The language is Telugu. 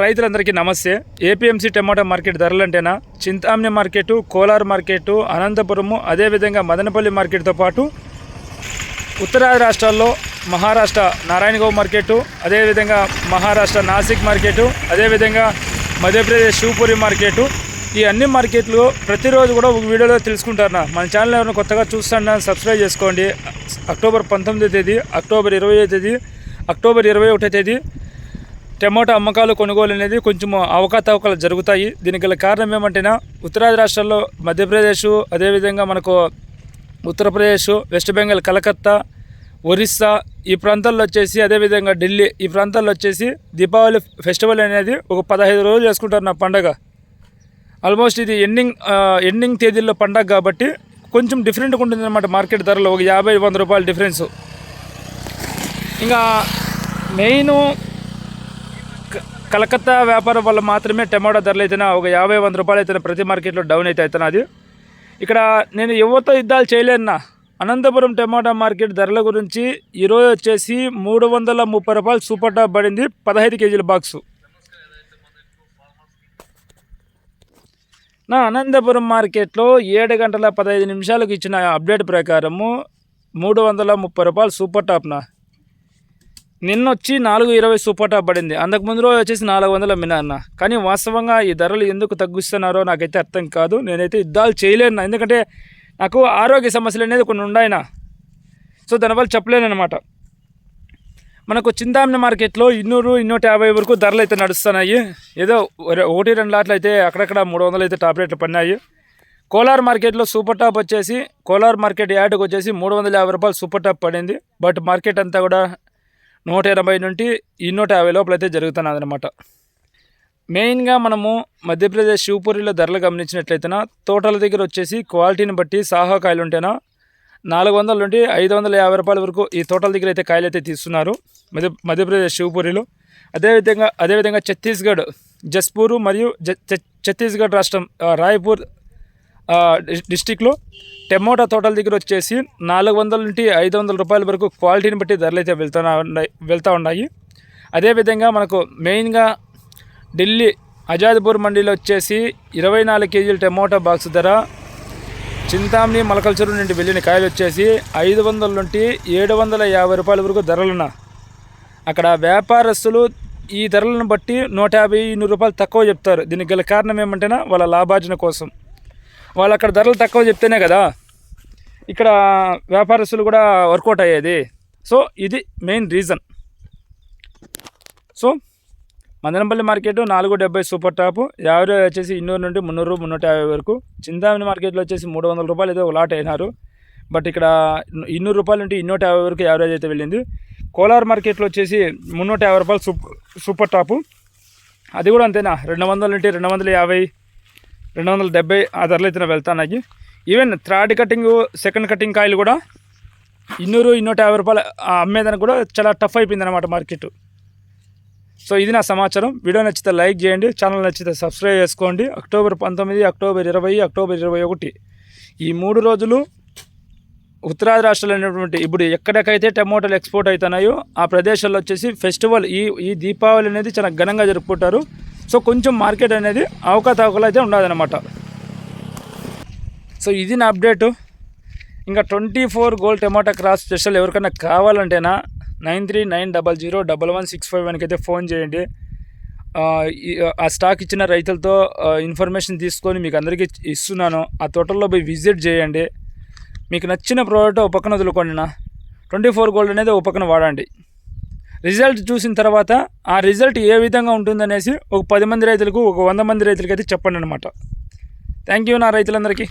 రైతులందరికీ నమస్తే. ఏపీఎంసీ టమాటా మార్కెట్ ధరలంటేనా? చింతామణి మార్కెట్ కోలార్ మార్కెట్ అనంతపురము అదేవిధంగా మదనపల్లి మార్కెట్తో పాటు ఉత్తరాది రాష్ట్రాల్లో మహారాష్ట్ర నారాయణగౌ మార్కెట్ అదేవిధంగా మహారాష్ట్ర నాసిక్ మార్కెట్ అదేవిధంగా మధ్యప్రదేశ్ శివపురి మార్కెట్. ఈ అన్ని మార్కెట్లు ప్రతిరోజు కూడా ఒక వీడియోలో తెలుసుకుంటారు నా మన ఛానల్ ఎవరైనా కొత్తగా చూస్తాను సబ్స్క్రైబ్ చేసుకోండి. అక్టోబర్ పంతొమ్మిదో తేదీ అక్టోబర్ ఇరవై తేదీ అక్టోబర్ ఇరవై ఒకటో తేదీ టమోటా అమ్మకాలు కొనుగోలు అనేది కొంచెం అవకతవకలు జరుగుతాయి. దీనికి గల కారణం ఏమంటేనా ఉత్తరాది రాష్ట్రాల్లో మధ్యప్రదేశ్ అదేవిధంగా మనకు ఉత్తరప్రదేశ్ వెస్ట్ బెంగాల్ కలకత్తా ఒరిస్సా ఈ ప్రాంతాల్లో వచ్చేసి అదేవిధంగా ఢిల్లీ ఈ ప్రాంతాల్లో వచ్చేసి దీపావళి ఫెస్టివల్ అనేది ఒక పదహైదు రోజులు చేసుకుంటారు నా పండగ. ఆల్మోస్ట్ ఇది ఎండింగ్ ఎండింగ్ తేదీల్లో పండగ కాబట్టి కొంచెం డిఫరెంట్గా ఉంటుంది అనమాట మార్కెట్ ధరలో. ఒక యాభై వంద రూపాయల డిఫరెన్స్. ఇంకా మెయిన్ కలకత్తా వ్యాపారం వల్ల మాత్రమే టమాటో ధరలు అయితేనా ఒక యాభై వంద రూపాయలు అయితే ప్రతి మార్కెట్లో డౌన్ అయితే అవుతున్నది. ఇక్కడ నేను యువత యుద్ధాలు చేయలేనా అనంతపురం టమాటా మార్కెట్ ధరల గురించి ఈరోజు వచ్చేసి మూడు వందల ముప్పై రూపాయలు సూపర్ టాప్ పడింది పదహైదు కేజీల బాక్సు. నా అనంతపురం మార్కెట్లో ఏడు గంటల పదహైదు నిమిషాలకు ఇచ్చిన అప్డేట్ ప్రకారము మూడు వందల ముప్పై రూపాయలు సూపర్ టాప్నా? నిన్న వచ్చి నాలుగు ఇరవై సూపర్ టాప్ పడింది. అంతకు ముందు రోజు వచ్చేసి నాలుగు వందల మినాన్న కానీ వాస్తవంగా ఈ ధరలు ఎందుకు తగ్గిస్తున్నారో నాకైతే అర్థం కాదు. నేనైతే యుద్ధాలు చేయలేను ఎందుకంటే నాకు ఆరోగ్య సమస్యలు అనేది కొన్ని ఉన్నాయినా సో దానివల్ల చెప్పలేను అనమాట మనకు చింతామణి మార్కెట్లో ఇన్నూరు ఇన్నూట యాభై వరకు ధరలు అయితే నడుస్తున్నాయి. ఏదో ఒకటి రెండు లాట్లు అయితే అక్కడక్కడ మూడు వందలు అయితే టాప్ రేట్లు పడినాయి. కోలార్ మార్కెట్లో సూపర్ టాప్ వచ్చేసి కోలార్ మార్కెట్ యాడ్కి వచ్చేసి మూడు వందల యాభై రూపాయలు సూపర్ టాప్ పడింది. బట్ మార్కెట్ అంతా కూడా నూట ఎనభై నుండి ఈ నూట యాభై లోపల అయితే జరుగుతున్నది అనమాట మెయిన్గా మనము మధ్యప్రదేశ్ శివపూరిలో ధరలు గమనించినట్లయితేనా తోటల దగ్గర వచ్చేసి క్వాలిటీని బట్టి సాహా కాయలు ఉంటేనా నాలుగు వందల నుండి ఐదు వందల యాభై రూపాయల వరకు ఈ తోటల దగ్గర అయితే కాయలు అయితే తీస్తున్నారు మధ్య మధ్యప్రదేశ్ శివపూరిలో. అదేవిధంగా అదేవిధంగా ఛత్తీస్గఢ్ జస్పూరు మరియు ఛత్తీస్గఢ్ రాష్ట్రం రాయ్పూర్ డిస్టిక్లో టమోటా తోటల దగ్గర వచ్చేసి నాలుగు వందల నుండి ఐదు వందల రూపాయల వరకు క్వాలిటీని బట్టి ధరలు అయితే వెళ్తూ ఉన్నాయి వెళ్తూ ఉన్నాయి. అదేవిధంగా మనకు మెయిన్గా ఢిల్లీ అజాద్పూర్ మండీలో వచ్చేసి ఇరవై నాలుగు కేజీల టమోటా బాక్స్ ధర చింతామణి మలకల్చూరు నుండి వెళ్ళిన కాయలు వచ్చేసి ఐదు వందల నుండి ఏడు వందల యాభై రూపాయల వరకు ధరలున్న. అక్కడ వ్యాపారస్తులు ఈ ధరలను బట్టి నూట యాభై నూరు రూపాయలు తక్కువ చెప్తారు. దీనికి గల కారణం ఏమంటేనా వాళ్ళ లాభార్జన కోసం. వాళ్ళు అక్కడ ధరలు తక్కువ చెప్తేనే కదా. ఇక్కడ వ్యాపారస్తులు కూడా వర్కౌట్ అయ్యేది. సో ఇది main reason. So Madanapalle market నాలుగు డెబ్బై సూపర్ టాప్ యావరేజ్ వచ్చేసి ఇన్నూరు నుండి మున్నూరు మున్నూట యాభై వరకు. చింతామణి మార్కెట్లో వచ్చేసి మూడు వందల రూపాయలు అయితే లాట్ అయినారు. బట్ ఇక్కడ ఇన్నూరు రూపాయల నుండి ఇన్నూట యాభై వరకు యావరేజ్ అయితే వెళ్ళింది. కోలార్ మార్కెట్లో వచ్చేసి మున్నూట యాభై రూపాయలు సూపర్ సూపర్ టాపు. అది కూడా అంతేనా? రెండు వందల నుండి రెండు వందల యాభై రెండు వందల డెబ్బై ఆ ధరలు అయితే వెళ్తాయి even third cutting second cutting కాయలు కూడా ఇన్నూరు ఇన్నూట యాభై రూపాయలు అమ్మేదానికి కూడా చాలా టఫ్ అయిపోయింది అనమాట మార్కెట్ సో ఇది నా సమాచారం. వీడియో నచ్చితే లైక్ చేయండి. ఛానల్ నచ్చితే సబ్స్క్రైబ్ చేసుకోండి. అక్టోబర్ పంతొమ్మిది అక్టోబర్ ఇరవై అక్టోబర్ ఇరవై ఒకటి. ఈ మూడు రోజులు ఉత్తరాది రాష్ట్రాలు అనేటువంటి ఇప్పుడు ఎక్కడికైతే టమోటాలు ఎక్స్పోర్ట్ అవుతున్నాయో ఆ ప్రదేశాల్లో వచ్చేసి ఫెస్టివల్ ఈ ఈ దీపావళి అనేది చాలా ఘనంగా జరుపుకుంటారు. సో కొంచెం మార్కెట్ అనేది అవకతవకలు అయితే ఉండదన్నమాట. సో ఇది నా అప్డేటు. ఇంకా twenty four gold tomato cross special ఎవరికైనా కావాలంటేనా nine three nine double zero double one six five వన్కి అయితే ఫోన్ చేయండి. ఆ, స్టాక్ ఇచ్చిన రైతులతో ఇన్ఫర్మేషన్ తీసుకొని మీకు అందరికీ ఇస్తున్నాను. ఆ తోటల్లో పోయి విజిట్ చేయండి. మీకు నచ్చిన ప్రోడక్ట్ ఒక పక్కన వదులుకోండి నా ట్వంటీ ఫోర్ గోల్డ్ అనేది ఒక పక్కన వాడండి. రిజల్ట్ చూసిన తర్వాత ఆ రిజల్ట్ ఏ విధంగా ఉంటుందనేసి ఒక పది మంది రైతులకు ఒక వంద మంది రైతులకి అయితే చెప్పండి అనమాట థ్యాంక్ యూ నా రైతులందరికీ.